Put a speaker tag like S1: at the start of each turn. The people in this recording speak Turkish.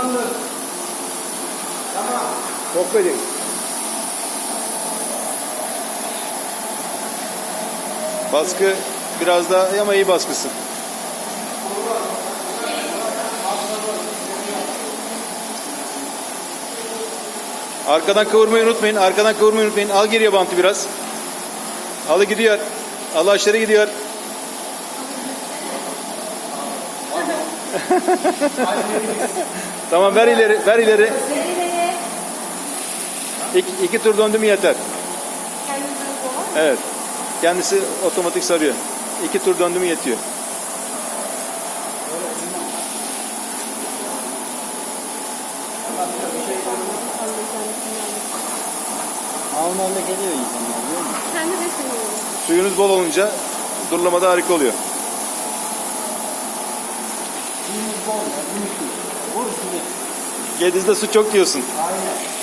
S1: Tamamdır. Tamam.
S2: Çok verin. Baskı biraz daha ama iyi baskısı. Arkadan kıvırmayı unutmayın. Arkadan kıvırmayı unutmayın. Al geriye bantı biraz. Alı gidiyor. Alı aşağı gidiyor. Tamam ver ileri, ver ileri. İki, iki tur döndü mü yeter. Evet. Kendisi otomatik sarıyor. İki tur döndü mü yetiyor.
S1: Almanla geliyor insanlar biliyor musun?
S3: Kendi de seviyorum.
S2: Suyunuz bol olunca durulamada harika oluyor.
S1: Suyumuz bol ya. Su. Vur suyu.
S2: Gediz'de su çok diyorsun.
S1: Aynen.